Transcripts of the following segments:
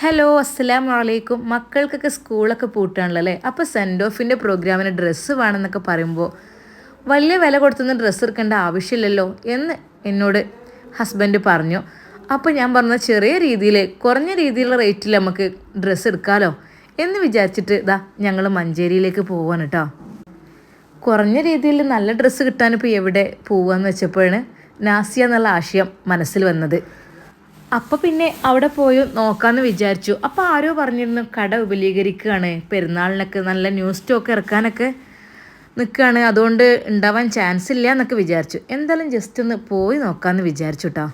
Hello അസ്സലാം വലൈക്കും മക്കൾക്കൊക്കെ സ്കൂളൊക്കെ പൂട്ടാണല്ലോ അല്ലേ? അപ്പോൾ സെൻഡ് ഓഫിന്റെ പ്രോഗ്രാമിന് ഡ്രസ്സ് വേണമെന്നൊക്കെ പറയുമ്പോൾ വലിയ വില കൊടുത്തൊന്നും ഡ്രസ്സ് എടുക്കേണ്ട ആവശ്യമില്ലല്ലോ എന്ന് എന്നോട് ഹസ്ബൻഡ് പറഞ്ഞു. അപ്പോൾ ഞാൻ പറഞ്ഞ ചെറിയ രീതിയിൽ കുറഞ്ഞ രീതിയിലുള്ള റേറ്റിൽ നമുക്ക് ഡ്രസ്സ് എടുക്കാമല്ലോ എന്ന് വിചാരിച്ചിട്ട് ഇതാ ഞങ്ങൾ മഞ്ചേരിയിലേക്ക് പോവാണ് കേട്ടോ കുറഞ്ഞ രീതിയിൽ നല്ല ഡ്രസ്സ് കിട്ടാനിപ്പോൾ എവിടെ പോവാന്ന് വെച്ചപ്പോഴാണ് നാസിയ എന്നുള്ള ആശയം മനസ്സിൽ വന്നത്. അപ്പോൾ പിന്നെ അവിടെ പോയി നോക്കാന്ന് വിചാരിച്ചു. അപ്പോൾ ആരോ പറഞ്ഞിരുന്നു കട വിപുലീകരിക്കുകയാണ് പെരുന്നാളിനൊക്കെ നല്ല ന്യൂസ് സ്റ്റോക്ക് ഇറക്കാനൊക്കെ നിൽക്കുകയാണ് അതുകൊണ്ട് ഉണ്ടാവാൻ ചാൻസ് ഇല്ല എന്നൊക്കെ വിചാരിച്ചു. എന്തായാലും ജസ്റ്റ് ഒന്ന് പോയി നോക്കാമെന്ന് വിചാരിച്ചു കേട്ടോ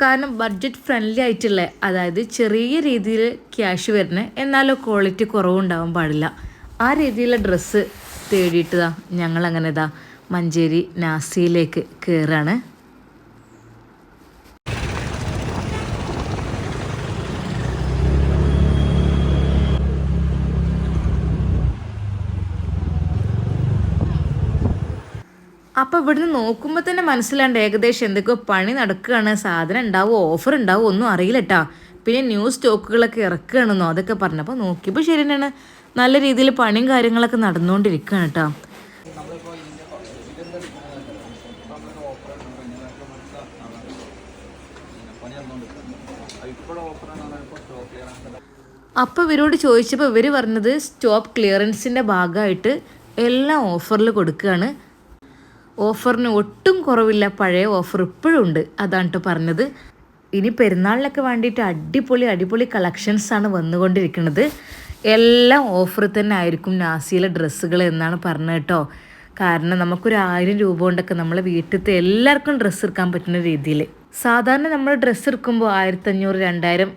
കാരണം ബഡ്ജറ്റ് ഫ്രണ്ട്ലി ആയിട്ടുള്ള അതായത് ചെറിയ രീതിയിൽ ക്യാഷ് വരുന്ന എന്നാലോ ക്വാളിറ്റി കുറവുണ്ടാവാൻ പാടില്ല. ആ രീതിയിലുള്ള ഡ്രസ്സ് തേടിയിട്ടതാ ഞങ്ങളങ്ങനെ ഇതാ മഞ്ചേരി നാസിയിലേക്ക് കയറാണ് അപ്പോൾ ഇവിടുന്ന് നോക്കുമ്പോൾ തന്നെ മനസ്സിലാണ്ട് ഏകദേശം എന്തൊക്കെയോ പണി നടക്കുകയാണ് സാധനം ഉണ്ടാവുമോ ഓഫർ ഉണ്ടാവുമോ ഒന്നും അറിയില്ല പിന്നെ ന്യൂ സ്റ്റോക്കുകളൊക്കെ ഇറക്കുകയാണെന്നോ അതൊക്കെ പറഞ്ഞു പറഞ്ഞപ്പോൾ നോക്കിയപ്പോൾ ശരി തന്നെയാണ്. നല്ല രീതിയിൽ പണിയും കാര്യങ്ങളൊക്കെ നടന്നുകൊണ്ടിരിക്കുകയാണ് കേട്ടോ അപ്പോൾ ഇവരോട് ചോദിച്ചപ്പോൾ ഇവർ പറഞ്ഞത് സ്റ്റോപ്പ് ക്ലിയറൻസിന്റെ ഭാഗമായിട്ട് എല്ലാം ഓഫറിൽ കൊടുക്കുകയാണ്. ഓഫറിന് ഒട്ടും കുറവില്ല. പഴയ ഓഫർ ഇപ്പോഴും ഉണ്ട്. അതാണ് കേട്ടോ പറഞ്ഞത്. ഇനി പെരുന്നാളിനൊക്കെ വേണ്ടിയിട്ട് അടിപൊളി അടിപൊളി കളക്ഷൻസാണ് വന്നുകൊണ്ടിരിക്കുന്നത്. എല്ലാം ഓഫർ തന്നെ ആയിരിക്കും നാസിയിലെ ഡ്രസ്സുകൾ എന്നാണ് പറഞ്ഞത് കേട്ടോ. കാരണം നമുക്കൊരു ആയിരം രൂപ കൊണ്ടൊക്കെ നമ്മളെ വീട്ടിലത്തെ എല്ലാവർക്കും ഡ്രസ്സ് എടുക്കാൻ പറ്റുന്ന രീതിയിൽ. സാധാരണ നമ്മൾ ഡ്രസ്സ് എടുക്കുമ്പോൾ ആയിരത്തഞ്ഞൂറ് രണ്ടായിരം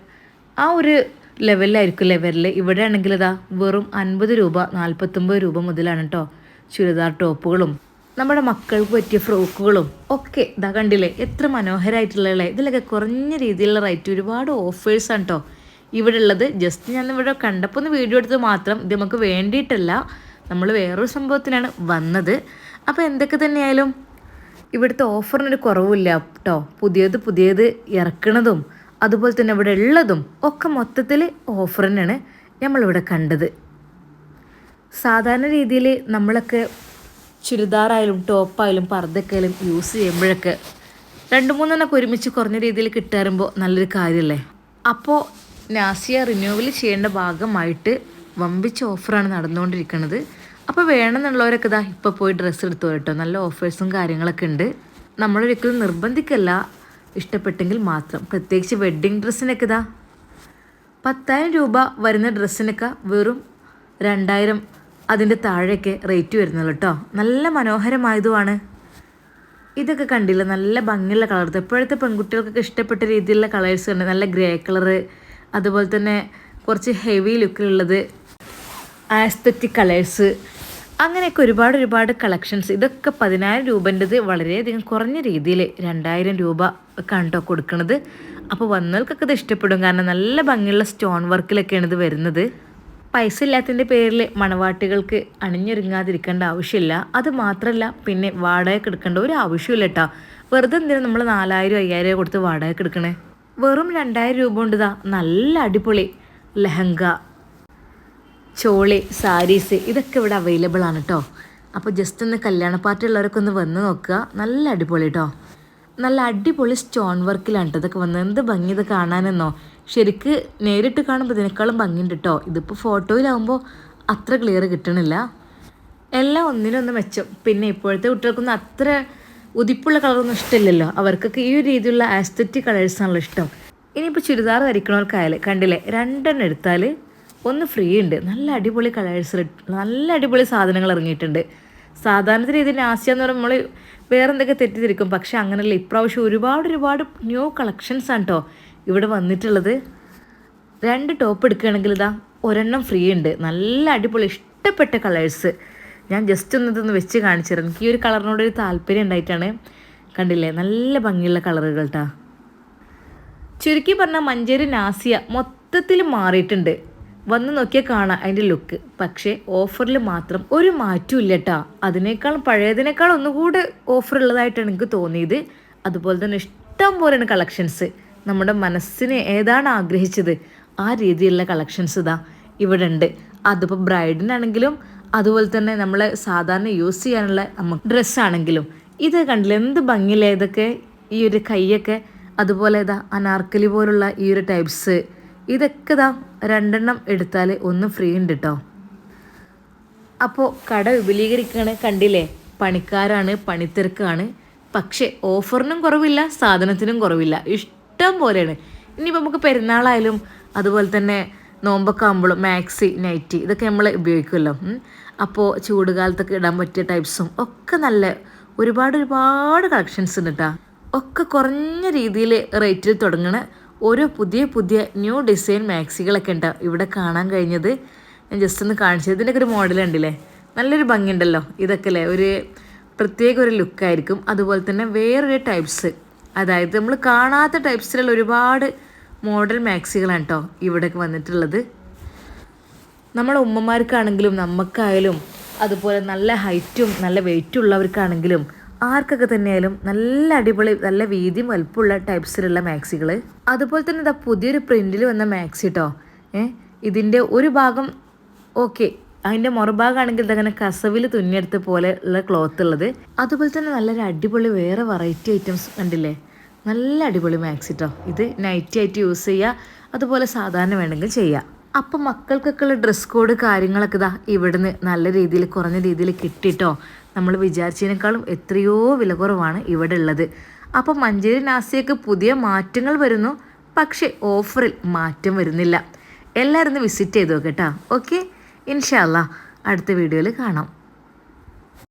ആ ഒരു ലെവലിലായിരിക്കും ലെവലിൽ ഇവിടെ ആണെങ്കിൽ ഇതാ വെറും അൻപത് രൂപ നാൽപ്പത്തൊമ്പത് രൂപ മുതലാണ് കേട്ടോ ചുരിദാർ ടോപ്പുകളും നമ്മുടെ മക്കൾക്ക് പറ്റിയ ഫ്രോക്കുകളും ഒക്കെ ഇതാ കണ്ടില്ലേ? എത്ര മനോഹരമായിട്ടുള്ള ഇതിലൊക്കെ കുറഞ്ഞ രീതിയിലുള്ള റേറ്റ് ഒരുപാട് ഓഫേഴ്സാണ് കേട്ടോ ഇവിടെ ഉള്ളത് ജസ്റ്റ് ഞാൻ ഇവിടെ കണ്ടപ്പോൾ ഒന്ന് വീഡിയോ എടുത്ത് മാത്രം. ഇത് നമുക്ക് വേണ്ടിയിട്ടല്ല. നമ്മൾ വേറൊരു സംഭവത്തിനാണ് വന്നത്. അപ്പോൾ എന്തൊക്കെ തന്നെയായാലും ഇവിടുത്തെ ഓഫറിനൊരു കുറവില്ല കേട്ടോ പുതിയത് പുതിയത് ഇറക്കണതും അതുപോലെ തന്നെ ഇവിടെ ഉള്ളതും ഒക്കെ മൊത്തത്തിൽ ഓഫറിനാണ് നമ്മളിവിടെ കണ്ടത്. സാധാരണ രീതിയിൽ നമ്മളൊക്കെ ചുരിദാറായാലും ടോപ്പായാലും പർദ്ദക്കായാലും യൂസ് ചെയ്യുമ്പോഴൊക്കെ രണ്ട് മൂന്നെണ്ണമൊക്കെ ഒരുമിച്ച് കുറഞ്ഞ രീതിയിൽ കിട്ടാറുമ്പോൾ നല്ലൊരു കാര്യമല്ലേ അപ്പോൾ നാസിയ റിന്യൂവൽ ചെയ്യേണ്ട ഭാഗമായിട്ട് വമ്പിച്ച ഓഫറാണ് നടന്നുകൊണ്ടിരിക്കുന്നത് അപ്പോൾ വേണമെന്നുള്ളവരൊക്കെ ഇതാ ഇപ്പോൾ പോയി ഡ്രസ്സ് എടുത്തു കേട്ടോ നല്ല ഓഫേഴ്സും കാര്യങ്ങളൊക്കെ ഉണ്ട്. നമ്മളൊരിക്കലും നിർബന്ധിക്കല്ല. ഇഷ്ടപ്പെട്ടെങ്കിൽ മാത്രം. പ്രത്യേകിച്ച് വെഡ്ഡിങ് ഡ്രസ്സിനൊക്കെ ഇതാ പത്തായിരം രൂപ വരുന്ന ഡ്രസ്സിനൊക്കെ വെറും രണ്ടായിരം അതിന്റെ താഴെയൊക്കെ റേറ്റ് വരുന്നത് കേട്ടോ നല്ല മനോഹരമായതുമാണ്. ഇതൊക്കെ കണ്ടില്ല? നല്ല ഭംഗിയുള്ള കളർ ഇപ്പോഴത്തെ പെൺകുട്ടികൾക്കൊക്കെ ഇഷ്ടപ്പെട്ട രീതിയിലുള്ള കളേഴ്സ് ഉണ്ട് നല്ല ഗ്രേ കളറ് അതുപോലെ തന്നെ കുറച്ച് ഹെവി ലുക്കിലുള്ളത് ആസ്തറ്റിക് കളേഴ്സ് അങ്ങനെയൊക്കെ ഒരുപാട് ഒരുപാട് കളക്ഷൻസ് ഇതൊക്കെ പതിനായിരം രൂപന്റെത് വളരെയധികം കുറഞ്ഞ രീതിയിൽ രണ്ടായിരം രൂപ കണ്ടോ കൊടുക്കുന്നത് അപ്പോൾ വന്നവർക്കൊക്കെ ഇത് ഇഷ്ടപ്പെടും. കാരണം നല്ല ഭംഗിയുള്ള സ്റ്റോൺ വർക്കിലൊക്കെയാണ് ഇത് വരുന്നത്. പൈസ ഇല്ലാത്തതിന്റെ പേരിൽ മണവാട്ടികൾക്ക് അണിഞ്ഞൊരുങ്ങാതിരിക്കേണ്ട ആവശ്യമില്ല. അത് മാത്രമല്ല പിന്നെ വാടക എടുക്കേണ്ട ഒരു ആവശ്യമില്ല കേട്ടോ വെറുതെ എന്തിനാണ് നമ്മൾ നാലായിരം അയ്യായിരം കൊടുത്ത് വാടക എടുക്കണേ? വെറും രണ്ടായിരം രൂപ കൊണ്ട് ഇതാ നല്ല അടിപൊളി ലഹങ്ക ചോളി സാരീസ് ഇതൊക്കെ ഇവിടെ അവൈലബിൾ ആണ് കേട്ടോ അപ്പോൾ ജസ്റ്റ് ഒന്ന് കല്യാണ പാർട്ടി ഉള്ളവരൊക്കെ ഒന്ന് വന്ന് നോക്കുക. നല്ല അടിപൊളി കേട്ടോ നല്ല അടിപൊളി സ്റ്റോൺ വർക്കിലാണ് കേട്ടോ ഇതൊക്കെ വന്ന് എന്ത് ഭംഗി ഇത് കാണാനെന്നോ? ശരിക്ക് നേരിട്ട് കാണുമ്പോൾ ഇതിനേക്കാളും ഭംഗിയുണ്ട് കേട്ടോ ഇതിപ്പോൾ ഫോട്ടോയിലാവുമ്പോൾ അത്ര ക്ലിയർ കിട്ടണില്ല. എല്ലാം ഒന്നിനൊന്ന് മെച്ചം. പിന്നെ ഇപ്പോഴത്തെ കുട്ടികൾക്കൊന്നും അത്ര ഉതിപ്പുള്ള കളറൊന്നും ഇഷ്ടമില്ലല്ലോ. അവർക്കൊക്കെ ഈ ഒരു രീതിയിലുള്ള ആസ്തറ്റിക് കളേഴ്സാണല്ലോ ഇഷ്ടം. ഇനിയിപ്പോൾ ചുരിദാർ ധരിക്കണവർക്കായാലും കണ്ടില്ലേ? രണ്ടെണ്ണം എടുത്താൽ ഒന്ന് ഫ്രീ ഉണ്ട്. നല്ല അടിപൊളി കളേഴ്സ് നല്ല അടിപൊളി സാധനങ്ങൾ ഇറങ്ങിയിട്ടുണ്ട്. സാധാരണ രീതിയിൽ ആസ്യ എന്ന് പറയുമ്പോൾ നമ്മൾ വേറെന്തൊക്കെ തെറ്റിദ്ധരിക്കും. പക്ഷെ അങ്ങനെയല്ല. ഇപ്രാവശ്യം ഒരുപാട് ഒരുപാട് ന്യൂ കളക്ഷൻസ് ആണ് കേട്ടോ ഇവിടെ വന്നിട്ടുള്ളത്. രണ്ട് ടോപ്പ് എടുക്കുകയാണെങ്കിൽ ഇതാ ഒരെണ്ണം ഫ്രീ ഉണ്ട്. നല്ല അടിപൊളി ഇഷ്ടപ്പെട്ട കളേഴ്സ് ഞാൻ ജസ്റ്റ് ഒന്ന് ഇതൊന്ന് വെച്ച് കാണിച്ചു തരാം എനിക്ക് ഈ ഒരു കളറിനോട് ഒരു താല്പര്യം ഉണ്ടായിട്ടാണ്. കണ്ടില്ലേ? നല്ല ഭംഗിയുള്ള കളറുകൾ കേട്ടോ ചുരുക്കി പറഞ്ഞാൽ മഞ്ചേരി നാസിയ മൊത്തത്തിൽ മാറിയിട്ടുണ്ട്. വന്ന് നോക്കിയാൽ കാണാം അതിന്റെ ലുക്ക് പക്ഷേ ഓഫറിൽ മാത്രം ഒരു മാറ്റവും ഇല്ല കേട്ടോ അതിനേക്കാൾ പഴയതിനേക്കാൾ ഒന്നുകൂടെ ഓഫർ ഉള്ളതായിട്ടാണ് എനിക്ക് തോന്നിയത്. അതുപോലെ തന്നെ ഇഷ്ടം പോലെയാണ് കളക്ഷൻസ് നമ്മുടെ മനസ്സിന് ഏതാണ് ആഗ്രഹിച്ചത്? ആ രീതിയിലുള്ള കളക്ഷൻസ് ഇതാ ഇവിടെ ഉണ്ട്. അതിപ്പോൾ ബ്രൈഡിനാണെങ്കിലും അതുപോലെ തന്നെ നമ്മൾ സാധാരണ യൂസ് ചെയ്യാനുള്ള നമുക്ക് ഡ്രസ്സാണെങ്കിലും ഇത് കണ്ടില്ല? എന്ത് ഭംഗിയിലേതൊക്കെ ഈ ഒരു കൈയൊക്കെ അതുപോലെ ഇതാ അനാർക്കലി പോലുള്ള ഈ ഒരു ടൈപ്സ് ഇതൊക്കെ ഇതാ രണ്ടെണ്ണം എടുത്താൽ ഒന്ന് ഫ്രീ ഉണ്ട് കേട്ടോ അപ്പോൾ കട വിപുലീകരിക്കുകയാണ് കണ്ടില്ലേ? പണിക്കാരാണ് പണിത്തിരക്കാണ്. പക്ഷേ ഓഫറിനും കുറവില്ല സാധനത്തിനും കുറവില്ല. ഇഷ്ടം പോലെയാണ്. ഇനിയിപ്പോൾ നമുക്ക് പെരുന്നാളായാലും അതുപോലെ തന്നെ നോമ്പൊക്കെ ആകുമ്പോഴും മാക്സി നൈറ്റി ഇതൊക്കെ നമ്മൾ ഉപയോഗിക്കുമല്ലോ. അപ്പോൾ ചൂട് കാലത്തൊക്കെ ഇടാൻ പറ്റിയ ടൈപ്സും ഒക്കെ നല്ല ഒരുപാട് ഒരുപാട് കളക്ഷൻസ് ഉണ്ട് കേട്ടോ ഒക്കെ കുറഞ്ഞ രീതിയിൽ റേറ്റിൽ തുടങ്ങണ ഓരോ പുതിയ പുതിയ ന്യൂ ഡിസൈൻ മാക്സികളൊക്കെ ഉണ്ട് ഇവിടെ കാണാൻ കഴിഞ്ഞത് ഞാൻ ജസ്റ്റ് ഒന്ന് കാണിച്ചത്. ഇതിന്റെയൊക്കെ ഒരു മോഡൽ ഉണ്ടല്ലേ നല്ലൊരു ഭംഗിയുണ്ടല്ലോ ഇതൊക്കെ അല്ലേ? ഒരു പ്രത്യേക ഒരു ലുക്കായിരിക്കും അതുപോലെ തന്നെ വേറൊരു ടൈപ്സ് അതായത് നമ്മൾ കാണാത്ത ടൈപ്സിലുള്ള ഒരുപാട് മോഡൽ മാക്സികളാണ് കേട്ടോ ഇവിടേക്ക് വന്നിട്ടുള്ളത്. നമ്മളെ ഉമ്മമാർക്കാണെങ്കിലും നമുക്കായാലും അതുപോലെ നല്ല ഹൈറ്റും നല്ല വെയിറ്റും ഉള്ളവർക്കാണെങ്കിലും ആർക്കൊക്കെ തന്നെയായാലും നല്ല അടിപൊളി നല്ല വീതിയും വലുപ്പമുള്ള ടൈപ്സിലുള്ള മാക്സികൾ അതുപോലെ തന്നെ ഇതാ പുതിയൊരു പ്രിന്റിൽ വന്ന മാക്സി കേട്ടോ ഏ ഇതിന്റെ ഒരു ഭാഗം ഓക്കെ അതിന്റെ മുറഭാഗമാണെങ്കിൽ ഇതങ്ങനെ കസവിൽ തുന്നിയെടുത്ത പോലെ ഉള്ള ക്ലോത്ത് ഉള്ളത്. അതുപോലെ തന്നെ നല്ലൊരു അടിപൊളി വേറെ വെറൈറ്റി ഐറ്റംസ് കണ്ടില്ലേ? നല്ല അടിപൊളി മാക്സി കേട്ടോ ഇത് നൈറ്റി ആയിട്ട് യൂസ് ചെയ്യുക അതുപോലെ സാധാരണ വേണമെങ്കിൽ ചെയ്യാം. അപ്പം മക്കൾക്കൊക്കെ ഉള്ള ഡ്രസ് കോഡ് കാര്യങ്ങളൊക്കെ ഇതാ ഇവിടുന്ന് നല്ല രീതിയിൽ കുറഞ്ഞ രീതിയിൽ കിട്ടിയിട്ടോ നമ്മൾ വിചാരിച്ചതിനേക്കാളും എത്രയോ വില കുറവാണ് ഇവിടെ ഉള്ളത്. അപ്പം മഞ്ചേരി നാസിയൊക്കെ പുതിയ മാറ്റങ്ങൾ വരുന്നു. പക്ഷേ ഓഫറിൽ മാറ്റം വരുന്നില്ല. എല്ലാവരും വിസിറ്റ് ചെയ്തു നോക്കട്ടോ ഓക്കെ ഇൻഷാല്ല അടുത്ത വീഡിയോയിൽ കാണാം